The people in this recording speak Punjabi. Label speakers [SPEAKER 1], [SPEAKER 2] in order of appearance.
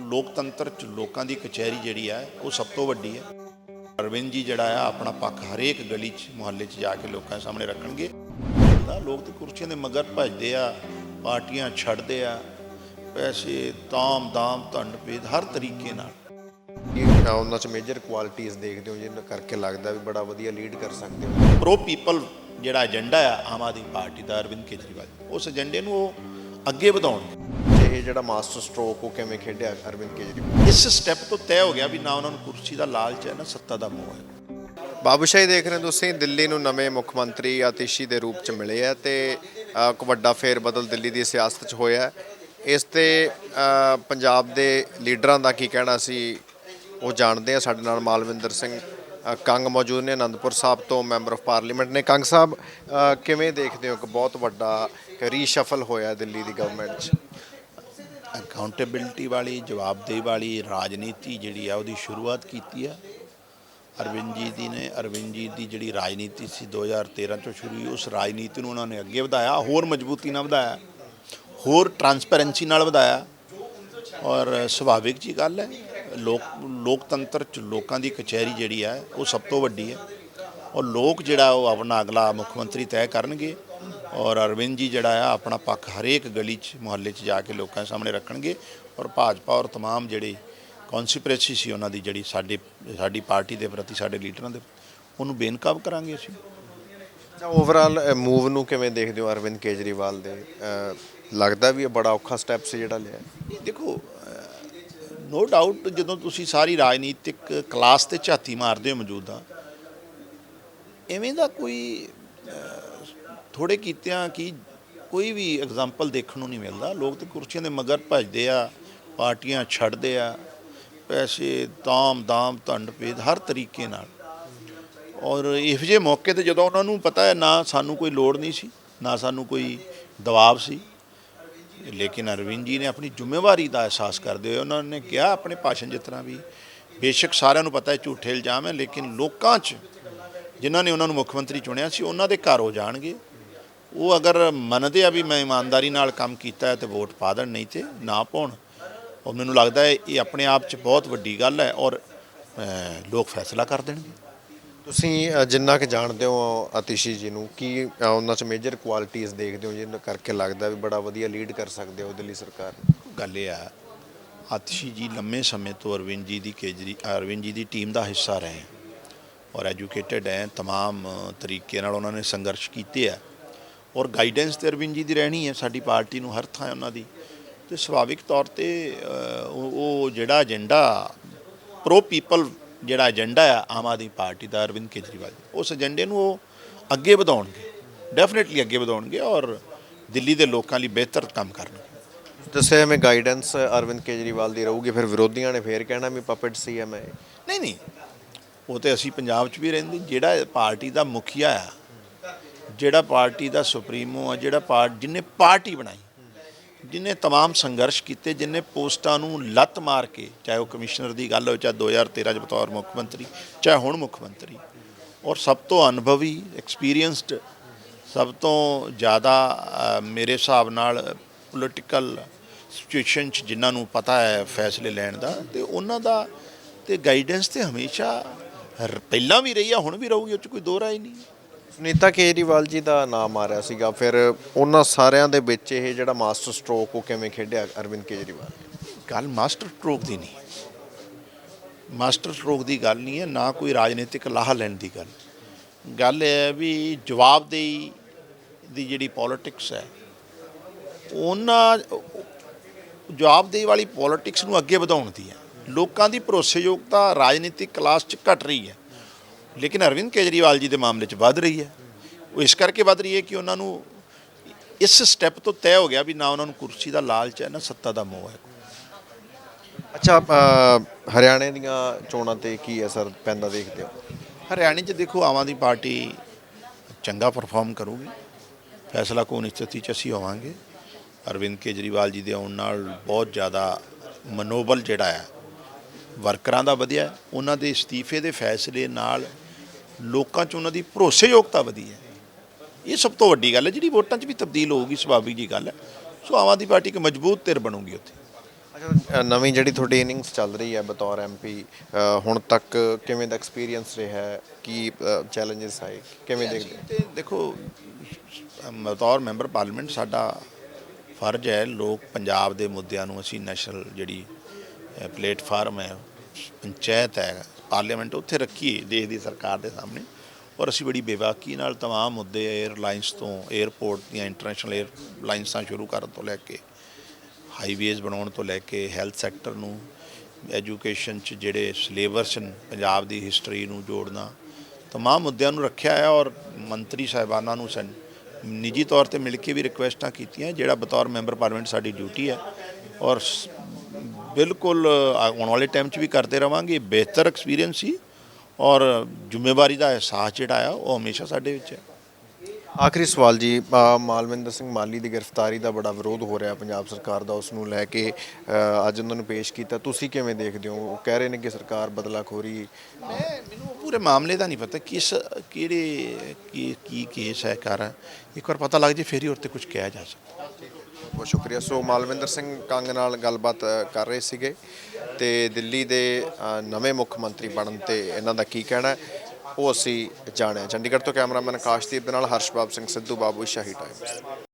[SPEAKER 1] ਲੋਕਤੰਤਰ ਚ ਲੋਕਾਂ ਦੀ ਕਚਹਿਰੀ ਜਿਹੜੀ ਆ ਉਹ ਸਭ ਤੋਂ ਵੱਡੀ ਹੈ। ਅਰਵਿੰਦ ਜੀ ਜਿਹੜਾ ਆ ਆਪਣਾ ਪੱਖ ਹਰੇਕ ਗਲੀ ਚ ਮੁਹੱਲੇ ਚ ਜਾ ਕੇ ਲੋਕਾਂ ਸਾਹਮਣੇ ਰੱਖਣਗੇ। ਤਾਂ ਲੋਕ ਤੇ ਕੁਰਸੀਆਂ ਦੇ ਮਗਰ ਭੱਜਦੇ ਆ ਪਾਰਟੀਆਂ ਛੱਡਦੇ ਆ ਪੈਸੇ ਤਾਮ ਦਾਮ ਧੰਡ ਭੇਦ ਹਰ ਤਰੀਕੇ ਨਾਲ।
[SPEAKER 2] ਇਹ ਉਹਨਾਂ ਚ ਮੇਜਰ ਕੁਆਲਿਟੀਆਂ ਦੇਖਦੇ ਹੋ ਜਿਹਨਾਂ ਕਰਕੇ ਲੱਗਦਾ ਵੀ ਬੜਾ ਵਧੀਆ ਲੀਡ ਕਰ ਸਕਦੇ ਹੋ।
[SPEAKER 1] ਪ੍ਰੋ ਪੀਪਲ ਜਿਹੜਾ ਏਜੰਡਾ ਆ ਆਮ ਆਦਮੀ ਪਾਰਟੀ ਦਾ ਅਰਵਿੰਦ ਕੇਜਰੀਵਾਲ ਉਸ ਏਜੰਡੇ ਨੂੰ ਉਹ ਅੱਗੇ ਵਧਾਉਣਗੇ।
[SPEAKER 2] ਇਹ ਜਿਹੜਾ ਮਾਸਟਰ ਸਟ੍ਰੋਕ ਉਹ ਕਿਵੇਂ ਖੇਡਿਆ ਅਰਵਿੰਦ ਕੇਜਰੀਵਾਲ?
[SPEAKER 1] ਇਸ ਸਟੈਪ ਤੋਂ ਤੈਅ ਹੋ ਗਿਆ ਵੀ ਨਾ ਉਹਨਾਂ ਨੂੰ ਕੁਰਸੀ ਦਾ ਲਾਲਚ ਹੈ ਨਾ ਸੱਤਾ ਦਾ ਮੋਹ ਹੈ।
[SPEAKER 2] ਬਾਬੂਸ਼ਾਹੀ ਦੇਖ ਰਹੇ ਹੋ ਤੁਸੀਂ ਦਿੱਲੀ ਨੂੰ ਨਵੇਂ ਮੁੱਖ ਮੰਤਰੀ ਆਤਿਸ਼ੀ ਦੇ ਰੂਪ ਚ ਮਿਲੇ ਆ ਤੇ ਇੱਕ ਵੱਡਾ ਫੇਰ ਬਦਲ ਦਿੱਲੀ ਦੀ ਸਿਆਸਤ ਚ ਹੋਇਆ। ਇਸ ਤੇ ਪੰਜਾਬ ਦੇ ਲੀਡਰਾਂ ਦਾ ਕੀ ਕਹਿਣਾ ਸੀ ਉਹ ਜਾਣਦੇ ਆ। ਸਾਡੇ ਨਾਲ ਮਾਲਵਿੰਦਰ ਸਿੰਘ ਕੰਗ ਮੌਜੂਦ ਨੇ ਅਨੰਦਪੁਰ ਸਾਹਿਬ ਤੋਂ ਮੈਂਬਰ ਆਫ ਪਾਰਲੀਮੈਂਟ ਨੇ। ਕੰਗ ਸਾਹਿਬ ਕਿਵੇਂ ਦੇਖਦੇ ਹੋ? ਕਿ ਬਹੁਤ ਵੱਡਾ ਰੀਸ਼ਫਲ ਹੋਇਆ ਦਿੱਲੀ ਦੀ ਗਵਰਨਮੈਂਟ 'ਚ।
[SPEAKER 1] ਅਕਾਊਂਟੇਬਿਲਟੀ ਵਾਲੀ, ਜਵਾਬਦੇਹੀ ਵਾਲੀ ਰਾਜਨੀਤੀ ਜਿਹੜੀ ਆ, ਉਹਦੀ ਸ਼ੁਰੂਆਤ ਕੀਤੀ ਆ। ਅਰਵਿੰਦ ਜੀ ਦੀ ਨੇ, ਅਰਵਿੰਦ ਜੀ ਦੀ ਜਿਹੜੀ ਰਾਜਨੀਤੀ ਸੀ 2013 ਤੋਂ ਸ਼ੁਰੂ ਹੋਈ, ਉਸ ਰਾਜਨੀਤੀ ਨੂੰ ਉਹਨਾਂ ਨੇ ਅੱਗੇ ਵਧਾਇਆ, ਹੋਰ ਮਜ਼ਬੂਤੀ ਨਾਲ ਵਧਾਇਆ, ਹੋਰ ਟਰਾਂਸਪੈਰੈਂਸੀ ਨਾਲ ਵਧਾਇਆ। ਔਰ ਸੁਭਾਵਿਕ ਜੀ ਗੱਲ ਹੈ, ਲੋਕ, ਲੋਕਤੰਤਰ ਚ ਲੋਕਾਂ ਦੀ ਕਚਹਿਰੀ ਜਿਹੜੀ ਹੈ ਉਹ ਸਭ ਤੋਂ ਵੱਡੀ ਹੈ। ਔਰ ਲੋਕ ਜਿਹੜਾ ਉਹ ਆਪਣਾ ਅਗਲਾ ਮੁੱਖ ਮੰਤਰੀ ਤੈਅ ਕਰਨਗੇ ਔਰ ਅਰਵਿੰਦ ਜੀ ਜਿਹੜਾ ਆ ਆਪਣਾ ਪੱਖ ਹਰੇਕ ਗਲੀ 'ਚ ਮੁਹੱਲੇ 'ਚ ਜਾ ਕੇ ਲੋਕਾਂ ਸਾਹਮਣੇ ਰੱਖਣਗੇ ਔਰ ਭਾਜਪਾ ਔਰ तमाम ਜਿਹੜੇ ਕੌਨਸਪੀਰੇਸੀ ਸੀ ਉਹਨਾਂ ਦੀ ਜਿਹੜੀ ਸਾਡੇ ਸਾਡੀ ਪਾਰਟੀ ਦੇ ਪ੍ਰਤੀ ਸਾਡੇ ਲੀਡਰਾਂ ਦੇ ਉਹਨੂੰ ਬੇਨਕਾਬ ਕਰਾਂਗੇ ਅਸੀਂ
[SPEAKER 2] ਓਵਰਆਲ ਮੂਵ ਨੂੰ ਕਿਵੇਂ ਦੇਖਦੇ ਹੋ ਅਰਵਿੰਦ ਕੇਜਰੀਵਾਲ ਦੇ ਅ, ਲੱਗਦਾ ਵੀ ਇਹ ਬੜਾ ਔਖਾ ਸਟੈਪ ਸੀ ਜਿਹੜਾ ਲਿਆ
[SPEAKER 1] ਇਹ ਦੇਖੋ ਨੋ ਡਾਊਟ ਜਦੋਂ ਤੁਸੀਂ ਸਾਰੀ ਰਾਜਨੀਤਿਕ ਕਲਾਸ ਤੇ ਝਾਤੀ ਮਾਰਦੇ ਹੋ ਮੌਜੂਦਾ ਐਵੇਂ ਦਾ ਕੋਈ ਥੋੜੇ ਕੀਤਿਆਂ ਕਿ ਕੋਈ ਵੀ ਐਗਜ਼ਾਮਪਲ ਦੇਖਣ ਨੂੰ ਨਹੀਂ ਮਿਲਦਾ। ਲੋਕ ਤਾਂ ਕੁਰਸੀਆਂ ਦੇ ਮਗਰ ਭੱਜਦੇ ਆ, ਪਾਰਟੀਆਂ ਛੱਡਦੇ ਆ, ਪੈਸੇ ਤਾਮ ਦਾਮ ਧੰਡ ਭੇਦ ਹਰ ਤਰੀਕੇ ਨਾਲ। ਔਰ ਇਹੋ ਜਿਹੇ ਮੌਕੇ ਤੇ ਜਦੋਂ ਉਹਨਾਂ ਨੂੰ ਪਤਾ ਹੈ, ਨਾ ਸਾਨੂੰ ਕੋਈ ਲੋੜ ਨਹੀਂ ਸੀ, ਨਾ ਸਾਨੂੰ ਕੋਈ ਦਬਾਅ ਸੀ। ਲੇਕਿਨ ਅਰਵਿੰਦ ਜੀ ਨੇ ਆਪਣੀ ਜ਼ਿੰਮੇਵਾਰੀ ਦਾ ਅਹਿਸਾਸ ਕਰਦੇ ਹੋਏ ਉਹਨਾਂ ਨੇ ਕਿਹਾ, ਆਪਣੇ ਭਾਸ਼ਣ ਜਿਸ ਤਰ੍ਹਾਂ ਵੀ, ਬੇਸ਼ੱਕ ਸਾਰਿਆਂ ਨੂੰ ਪਤਾ ਹੈ ਝੂਠੇ ਇਲਜ਼ਾਮ ਹੈ, ਲੇਕਿਨ ਲੋਕਾਂ 'ਚ ਜਿਨ੍ਹਾਂ ਨੇ ਉਹਨਾਂ ਨੂੰ ਮੁੱਖ ਮੰਤਰੀ ਚੁਣਿਆ ਸੀ, ਉਹਨਾਂ ਦੇ ਘਰ ਹੋ ਜਾਣਗੇ। ਉਹ ਅਗਰ ਮੰਨਦੇ ਆ ਵੀ ਮੈਂ ਇਮਾਨਦਾਰੀ ਨਾਲ ਕੰਮ ਕੀਤਾ ਹੈ ਤੇ ਵੋਟ ਪਾ ਦੇਣ ਨਹੀਂ ਤੇ ਨਾ ਪਾਉਣ ਔਰ ਮੈਨੂੰ ਲੱਗਦਾ ਹੈ ਇਹ ਆਪਣੇ ਆਪ 'ਚ ਬਹੁਤ ਵੱਡੀ ਗੱਲ ਹੈ ਔਰ ਅਹ, ਲੋਕ ਫੈਸਲਾ ਕਰ ਦੇਣਗੇ
[SPEAKER 2] ਤੁਸੀਂ ਅ, ਜਿੰਨਾ ਕਿ ਜਾਣਦੇ ਹੋ ਆਤਿਸ਼ੀ ਜੀ ਨੂੰ ਕੀ ਅ, ਉਹਨਾਂ ਚ ਮੇਜਰ ਕੁਆਲਿਟੀਆਂ ਦੇਖਦੇ ਹੋ ਜਿਹਨਾਂ ਕਰਕੇ ਲੱਗਦਾ ਵੀ ਬੜਾ ਵਧੀਆ ਲੀਡ ਕਰ ਸਕਦੇ ਹੋ ਦਿੱਲੀ ਸਰਕਾਰ
[SPEAKER 1] ਗੱਲ ਇਹ ਆ ਆਤਿਸ਼ੀ ਜੀ ਲੰਮੇ ਸਮੇਂ ਤੋਂ ਅਰਵਿੰਦ ਜੀ ਦੀ ਕੇਜਰੀ ਅਰਵਿੰਦ ਜੀ ਦੀ ਟੀਮ ਦਾ ਹਿੱਸਾ ਰਹੇ ਔਰ ਐਜੂਕੇਟਿਡ ਹੈ तमाम ਤਰੀਕੇ ਨਾਲ ਉਹਨਾਂ ਨੇ ਸੰਘਰਸ਼ ਕੀਤੇ ਆ ਔਰ ਗਾਈਡੈਂਸ ਤੇ ਅਰਵਿੰਦ ਜੀ ਦੀ ਰਹਿਣੀ ਹੈ ਸਾਡੀ ਪਾਰਟੀ ਨੂੰ ਹਰ ਥਾਂ ਉਹਨਾਂ ਦੀ। ਤੇ ਸੁਭਾਵਿਕ ਤੌਰ ਤੇ ਉਹ ਜਿਹੜਾ ਏਜੰਡਾ ਪ੍ਰੋ ਪੀਪਲ ਜਿਹੜਾ ਏਜੰਡਾ ਆ ਆਮ ਆਦਮੀ ਪਾਰਟੀ ਦਾ ਅਰਵਿੰਦ ਕੇਜਰੀਵਾਲ ਉਸ ਏਜੰਡੇ ਨੂੰ ਉਹ ਅੱਗੇ ਵਧਾਉਣਗੇ। ਡੈਫੀਨਿਟਲੀ ਅੱਗੇ ਵਧਾਉਣਗੇ ਔਰ ਦਿੱਲੀ ਦੇ ਲੋਕਾਂ ਲਈ ਬਿਹਤਰ ਕੰਮ ਕਰਨਗੇ।
[SPEAKER 2] ਦੱਸਿਆ ਐਵੇਂ ਗਾਈਡੈਂਸ ਅਰਵਿੰਦ ਕੇਜਰੀਵਾਲ ਦੀ ਰਹੂਗੀ ਫਿਰ ਵਿਰੋਧੀਆਂ ਨੇ ਫੇਰ ਕਹਿਣਾ ਵੀ ਪਪਟ ਸੀ ਐਮ
[SPEAKER 1] ਨਹੀਂ ਨਹੀਂ ਉਹ ਤੇ ਅਸੀਂ ਪੰਜਾਬ 'ਚ ਵੀ ਰਹਿੰਦੇ ਜਿਹੜਾ ਪਾਰਟੀ ਦਾ ਮੁਖੀਆ ਆ ਜਿਹੜਾ ਪਾਰਟੀ ਦਾ ਸੁਪਰੀਮੋ ਆ ਜਿਹੜਾ ਪਾਰਟ ਜਿਨੇ ਪਾਰਟੀ ਬਣਾਈ ਜਿਨੇ तमाम ਸੰਘਰਸ਼ ਕੀਤੇ ਜਿਨੇ ਪੋਸਟਾਂ ਨੂੰ ਲੱਤ ਮਾਰ ਕੇ ਚਾਹੇ ਉਹ ਕਮਿਸ਼ਨਰ ਦੀ ਗੱਲ ਹੋਵੇ ਚਾਹੇ 2013 ਚ ਬਤੌਰ ਮੁੱਖ ਮੰਤਰੀ ਚਾਹੇ ਹੁਣ ਮੁੱਖ ਮੰਤਰੀ ਔਰ ਸਭ ਤੋਂ ਅਨੁਭਵੀ ਐਕਸਪੀਰੀਅੰਸਡ ਸਭ ਤੋਂ ਜ਼ਿਆਦਾ ਅ, ਮੇਰੇ ਹਿਸਾਬ ਨਾਲ ਪੋਲੀਟੀਕਲ ਸਿਚੁਏਸ਼ਨ ਚ ਜਿਨ੍ਹਾਂ ਨੂੰ ਪਤਾ ਹੈ ਫੈਸਲੇ ਲੈਣ ਦਾ ਤੇ ਉਹਨਾਂ ਦਾ ਤੇ ਗਾਈਡੈਂਸ ਤੇ ਹਮੇਸ਼ਾ ਰ- ਪਹਿਲਾਂ ਵੀ ਰਹੀ ਆ ਹੁਣ ਵੀ ਰਹੂਗੀ ਉਹ ਚ ਕੋਈ ਦੋ ਰਾਏ ਨਹੀਂ
[SPEAKER 2] ਸੁਨੀਤਾ ਕੇਜਰੀਵਾਲ ਜੀ ਦਾ ਨਾਮ ਆ ਰਿਹਾ ਸੀਗਾ, ਫਿਰ ਉਹਨਾਂ ਸਾਰਿਆਂ ਦੇ ਵਿੱਚ ਇਹ ਜਿਹੜਾ ਮਾਸਟਰ ਸਟ੍ਰੋਕ ਉਹ ਕਿਵੇਂ ਖੇਡਿਆ ਅਰਵਿੰਦ ਕੇਜਰੀਵਾਲ?
[SPEAKER 1] ਗੱਲ ਮਾਸਟਰ ਸਟ੍ਰੋਕ ਦੀ ਨਹੀਂ। ਮਾਸਟਰ ਸਟ੍ਰੋਕ ਦੀ ਗੱਲ ਨਹੀਂ ਹੈ, ਨਾ ਕੋਈ ਰਾਜਨੀਤਿਕ ਲਾਹਾ ਲੈਣ ਦੀ ਗੱਲ। ਗੱਲ ਇਹ ਹੈ ਵੀ ਜਵਾਬਦੇਹੀ ਦੀ ਜਿਹੜੀ ਪੋਲਿਟਿਕਸ ਹੈ, ਉਹਨਾਂ ਜਵਾਬਦੇਹੀ ਵਾਲੀ ਪੋਲਿਟਿਕਸ ਨੂੰ ਅੱਗੇ ਵਧਾਉਣ ਦੀ ਹੈ। ਲੋਕਾਂ ਦੀ ਭਰੋਸੇਯੋਗਤਾ ਰਾਜਨੀਤਿਕ ਕਲਾਸ 'ਚ ਘਟ ਰਹੀ ਹੈ। ਲੇਕਿਨ ਅਰਵਿੰਦ ਕੇਜਰੀਵਾਲ ਜੀ ਦੇ ਮਾਮਲੇ 'ਚ ਵੱਧ ਰਹੀ ਹੈ। ਉਹ ਇਸ ਕਰਕੇ ਵੱਧ ਰਹੀ ਹੈ ਕਿ ਉਹਨਾਂ ਨੂੰ ਇਸ ਸਟੈਪ ਤੋਂ ਤੈਅ ਹੋ ਗਿਆ ਵੀ ਨਾ ਉਹਨਾਂ ਨੂੰ ਕੁਰਸੀ ਦਾ ਲਾਲਚ ਹੈ ਨਾ ਸੱਤਾ ਦਾ ਮੋਹ ਹੈ।
[SPEAKER 2] ਅੱਛਾ ਹਰਿਆਣੇ ਦੀਆਂ ਚੋਣਾਂ ਤੇ ਕੀ ਅਸਰ ਪੈਂਦਾ ਦੇਖਦੇ ਹੋ?
[SPEAKER 1] ਹਰਿਆਣੇ 'ਚ ਦੇਖੋ ਆਮ ਆਦਮੀ ਪਾਰਟੀ ਚੰਗਾ ਪਰਫਾਰਮ ਕਰੂਗੀ। ਫੈਸਲਾ ਕੋਨ ਸਥਿਤੀ 'ਚ ਅਸੀਂ ਹੋਵਾਂਗੇ। ਅਰਵਿੰਦ ਕੇਜਰੀਵਾਲ ਜੀ ਦੇ ਆਉਣ ਨਾਲ ਬਹੁਤ ਜ਼ਿਆਦਾ ਮਨੋਬਲ ਜਿਹੜਾ ਹੈ ਵਰਕਰਾਂ ਦਾ ਵਧਿਆ। ਉਹਨਾਂ ਦੇ ਅਸਤੀਫੇ ਦੇ ਫੈਸਲੇ ਨਾਲ ਲੋਕਾਂ 'ਚ ਉਹਨਾਂ ਦੀ ਭਰੋਸੇਯੋਗਤਾ ਵਧੀ ਹੈ। ਇਹ ਸਭ ਤੋਂ ਵੱਡੀ ਗੱਲ ਹੈ ਜਿਹੜੀ ਵੋਟਾਂ 'ਚ ਵੀ ਤਬਦੀਲ ਹੋਊਗੀ ਸੁਭਾਵਿਕ ਜੀ ਗੱਲ ਹੈ। ਸੋ ਆਮ ਆਦਮੀ ਪਾਰਟੀ ਇੱਕ ਮਜ਼ਬੂਤ ਧਿਰ ਬਣੂਗੀ ਉੱਥੇ।
[SPEAKER 2] ਅੱਛਾ ਨਵੀਂ ਜਿਹੜੀ ਤੁਹਾਡੀ ਇਨਿੰਗਸ ਚੱਲ ਰਹੀ ਹੈ ਬਤੌਰ ਐਮਪੀ ਹੁਣ ਤੱਕ ਕਿਵੇਂ ਦਾ ਐਕਸਪੀਰੀਅੰਸ ਰਿਹਾ ਹੈ? ਕੀ ਚੈਲੰਜਸ ਆਏ? ਕਿਵੇਂ ਦੇਖਦੇ?
[SPEAKER 1] ਤੇ ਦੇਖੋ ਬਤੌਰ ਮੈਂਬਰ ਪਾਰਲੀਮੈਂਟ ਸਾਡਾ ਫਰਜ਼ ਹੈ ਲੋਕ ਪੰਜਾਬ ਦੇ ਮੁੱਦਿਆਂ ਨੂੰ ਅਸੀਂ ਨੈਸ਼ਨਲ ਜਿਹੜੀ ਪਲੇਟਫਾਰਮ ਹੈ ਪੰਚਾਇਤ ਹੈ ਪਾਰਲੀਮੈਂਟ ਉੱਥੇ ਰੱਖੀਏ ਦੇਸ਼ ਦੀ ਸਰਕਾਰ ਦੇ ਸਾਹਮਣੇ। ਔਰ ਅਸੀਂ ਬੜੀ ਬੇਵਾਕੀ ਨਾਲ ਤਮਾਮ ਮੁੱਦੇ 에ਅਰਲਾਈਨਸ ਤੋਂ 에ਅਰਪੋਰਟ ਦੀਆਂ ਇੰਟਰਨੈਸ਼ਨਲ 에ਅਰਲਾਈਨਸਾਂ ਸ਼ੁਰੂ ਕਰਨ ਤੋਂ ਲੈ ਕੇ ਹਾਈਵੇਜ਼ ਬਣਾਉਣ ਤੋਂ ਲੈ ਕੇ ਹੈਲਥ ਸੈਕਟਰ ਨੂੰ ਐਜੂਕੇਸ਼ਨ 'ਚ ਜਿਹੜੇ ਸਿਲੇਬਸ ਨੇ ਪੰਜਾਬ ਦੀ ਹਿਸਟਰੀ ਨੂੰ ਜੋੜਨਾ, ਤਮਾਮ ਮੁੱਦਿਆਂ ਨੂੰ ਰੱਖਿਆ ਹੈ ਔਰ ਮੰਤਰੀ ਸਾਹਿਬਾਨਾਂ ਨੂੰ ਨਿੱਜੀ ਤੌਰ ਤੇ ਮਿਲ ਕੇ ਵੀ ਰਿਕੁਐਸਟਾਂ ਕੀਤੀਆਂ, ਜਿਹੜਾ ਬਤੌਰ ਮੈਂਬਰ ਪਾਰਲੀਮੈਂਟ ਸਾਡੀ ਡਿਊਟੀ ਹੈ। ਔਰ ਬਿਲਕੁਲ ਆਉਣ ਵਾਲੇ ਟਾਈਮ 'ਚ ਵੀ ਕਰਦੇ ਰਵਾਂਗੇ। ਬਿਹਤਰ ਐਕਸਪੀਰੀਅੰਸ ਸੀ ਔਰ ਜ਼ਿੰਮੇਵਾਰੀ ਦਾ ਅਹਿਸਾਸ ਜਿਹੜਾ ਆ ਉਹ ਹਮੇਸ਼ਾ ਸਾਡੇ ਵਿੱਚ ਹੈ।
[SPEAKER 2] ਆਖਰੀ ਸਵਾਲ ਜੀ ਮਾਲਵਿੰਦਰ ਸਿੰਘ ਮਾਲੀ ਦੀ ਗ੍ਰਿਫਤਾਰੀ ਦਾ ਬੜਾ ਵਿਰੋਧ ਹੋ ਰਿਹਾ ਪੰਜਾਬ ਸਰਕਾਰ ਦਾ ਉਸ ਨੂੰ ਲੈ ਕੇ ਅੱਜ ਉਹਨਾਂ ਨੂੰ ਪੇਸ਼ ਕੀਤਾ। ਤੁਸੀਂ ਕਿਵੇਂ ਦੇਖਦੇ ਹੋ? ਉਹ ਕਹਿ ਰਹੇ ਨੇ ਕਿ ਸਰਕਾਰ ਬਦਲਾਖੋਰੀ
[SPEAKER 1] ਮੈਨੂੰ ਪੂਰੇ ਮਾਮਲੇ ਦਾ ਨਹੀਂ ਪਤਾ ਕਿਸ ਕਿਹੜੇ ਕੀ ਕੀ ਕੇਸ ਹੈ ਕਰ ਇੱਕ ਵਾਰ ਪਤਾ ਲੱਗ ਜੇ ਫਿਰ ਹੀ ਉੱਤੇ ਕੁਝ ਕਿਹਾ ਜਾ ਸਕਦਾ।
[SPEAKER 2] ਬਹੁਤ ਸ਼ੁਕਰੀਆ। ਸੋ ਮਾਲਵਿੰਦਰ ਸਿੰਘ ਕੰਗ ਨਾਲ ਗੱਲਬਾਤ ਕਰ ਰਹੇ ਸੀਗੇ ਤੇ ਦਿੱਲੀ ਦੇ ਨਵੇਂ ਮੁੱਖ ਮੰਤਰੀ ਬਣਨ ਤੇ ਇਹਨਾਂ ਦਾ ਕੀ ਕਹਿਣਾ ਹੈ, ਉਹ ਅਸੀਂ ਜਾਣਿਆ। ਚੰਡੀਗੜ੍ਹ ਤੋਂ ਕੈਮਰਾਮੈਨ ਆਕਾਸ਼ਦੀਪ ਦੇ ਨਾਲ ਹਰਸ਼ਬਾਬ ਸਿੰਘ ਸਿੱਧੂ, ਬਾਬੂ ਸ਼ਾਹੀ ਟਾਈਮਸ